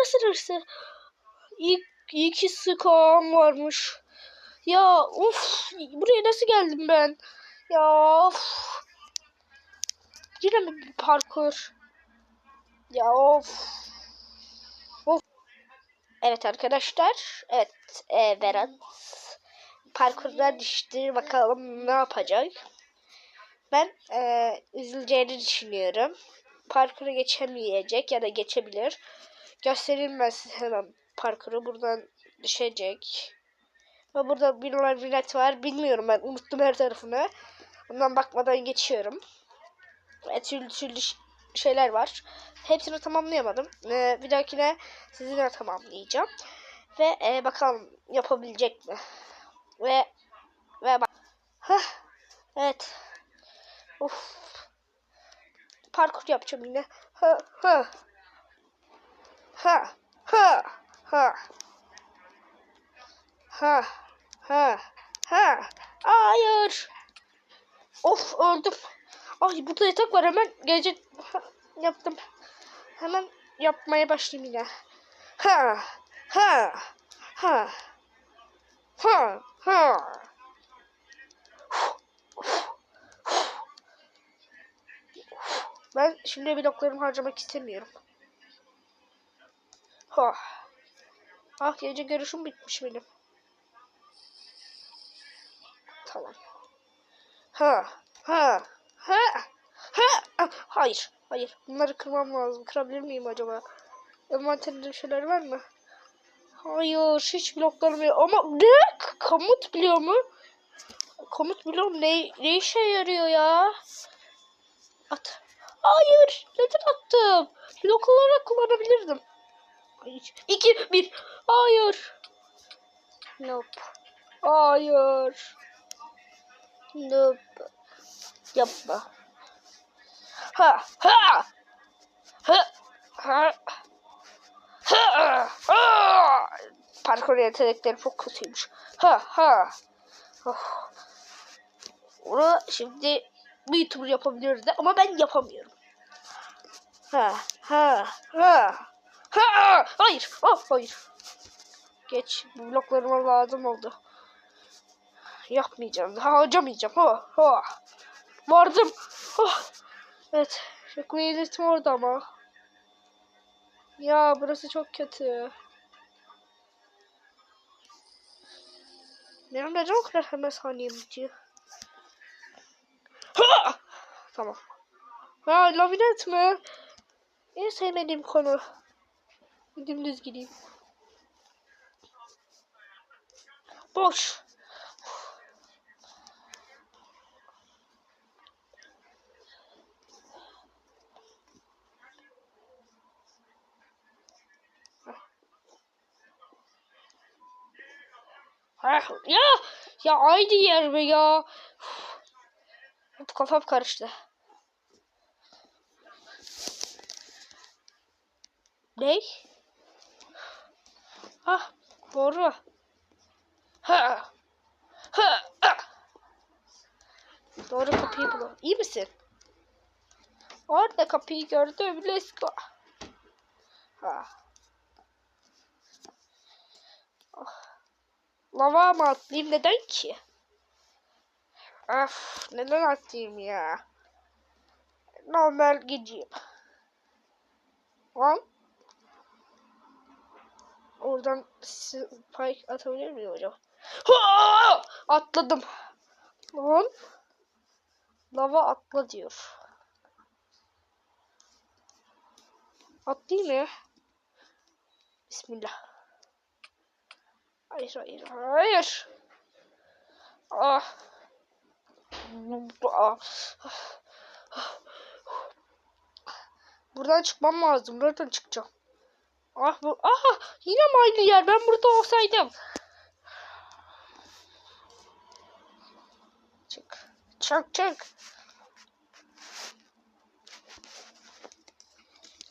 burası neresi? İlk iki sıkağım varmış. Ya of buraya nasıl geldim ben? Ya of. Yine mi bir parkur? Ya of. Of. Evet arkadaşlar. Evet e, Berat. Parkurdan düştü. Bakalım ne yapacak. Ben e, üzüleceğini düşünüyorum. Parkuru geçemeyecek ya da geçebilir. Göstereyim ben size hemen parkuru. Buradan düşecek. Ve burada bir labiret var. Bilmiyorum ben. Unuttum her tarafını. Bundan bakmadan geçiyorum. Evet, türlü türlü şeyler var. Hepsini tamamlayamadım. Ee, bir dahakine sizinle tamamlayacağım. Ve e, bakalım yapabilecek mi? Ve ve bak. Hah, evet. Of. Parkur yapacağım yine. Ha ha. Ha ha ha. Ha ha ha. Hayır. Of öldüm. Ay burada yatak var hemen gece Ha, yaptım. Hemen yapmaya başlayayım yine. Ha ha ha ha ha. Ben şimdi bloklarımı harcamak istemiyorum. Ha. Ah gece görüşüm bitmiş benim. Tamam. Ha. Ha. Ha. Ha. Ah, Hayır. Hayır. Bunları kırmam lazım. Kırabilir miyim acaba? Envanterimde bir şeyler var mı? Hayır. Hiç bloklarım yok. Ama ne? Komut biliyor mu? Komut biliyor mu? Ne, ne işe yarıyor ya? At. Hayır. Neden attım? Blok olarak kullanabilirdim. Hayır. İki, bir. Hayır. Nope. Hayır. Nope. Yapma. Ha ha. Ha ha. Ha ha. Parkur yetenekleri çok kötüymüş. Ha ha. Oh. Onu şimdi bir tur yapabiliyoruz da ama ben yapamıyorum. Ha ha ha. Ha hayır. Oh hayır. Geç. Bu bloklarıma lazım oldu. Yapmayacağım. Daha harcamayacağım. Ha ha. Vardım. Oh. Evet. Şekli iletim orada ama. Ya burası çok kötü. Benim neden o kadar hemen saniyem bitiyor? Tamam. Ha labirent mi? En sevmediğim konu. Dümdüz gideyim. Boş. Ah, ya ya aynı yer mi ya? Uf, Kafam karıştı. Ne? Ah doğru. Ha. Ha. ah. Doğru kapıyı bul. İyi misin? Orada kapıyı gördüm. Let's go. Ha. Ah. Lava mı atlayayım? Neden ki? Of, neden atlayayım ya? Normal gideyim. Lan. Oradan spike atabilir miyim hocam? Atladım. Lan. Lava atla diyor. Atlayayım mı? Bismillah. Hayır hayır hayır. Ah. Ah. Buradan çıkmam lazım. Buradan çıkacağım. Ah bu. Aha yine aynı yer? Ben burada olsaydım. Çık. Çık çık.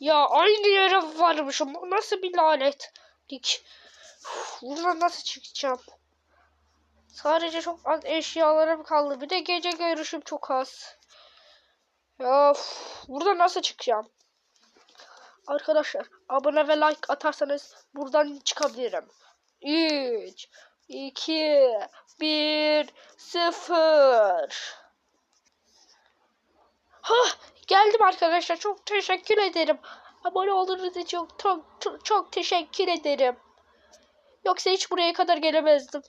Ya aynı yere varmışım. Bu Nasıl bir lanetlik. Buradan nasıl çıkacağım? Sadece çok az eşyalarım kaldı. Bir de gece görüşüm çok az. Of, buradan nasıl çıkacağım? Arkadaşlar abone ve like atarsanız buradan çıkabilirim. 3 2 1 0 Ha geldim arkadaşlar. Çok teşekkür ederim. Abone olduğunuz için çok çok çok, teşekkür ederim. Yoksa hiç buraya kadar gelemezdim.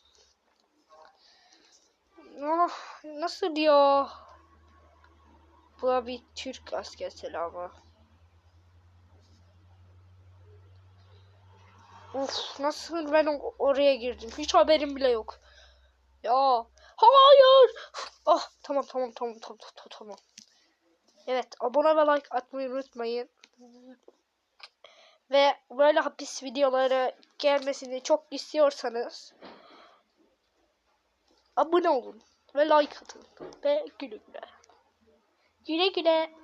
Oh, nasıl ya? Bu bir Türk asker selamı. Uf, nasıl ben o- oraya girdim? Hiç haberim bile yok. Ya, hayır. Ah, tamam tamam tamam tamam tamam tamam. Evet, abone ve like atmayı unutmayın. Ve böyle hapis videoları gelmesini çok istiyorsanız abone olun ve like atın ve güle güle. Güle güle.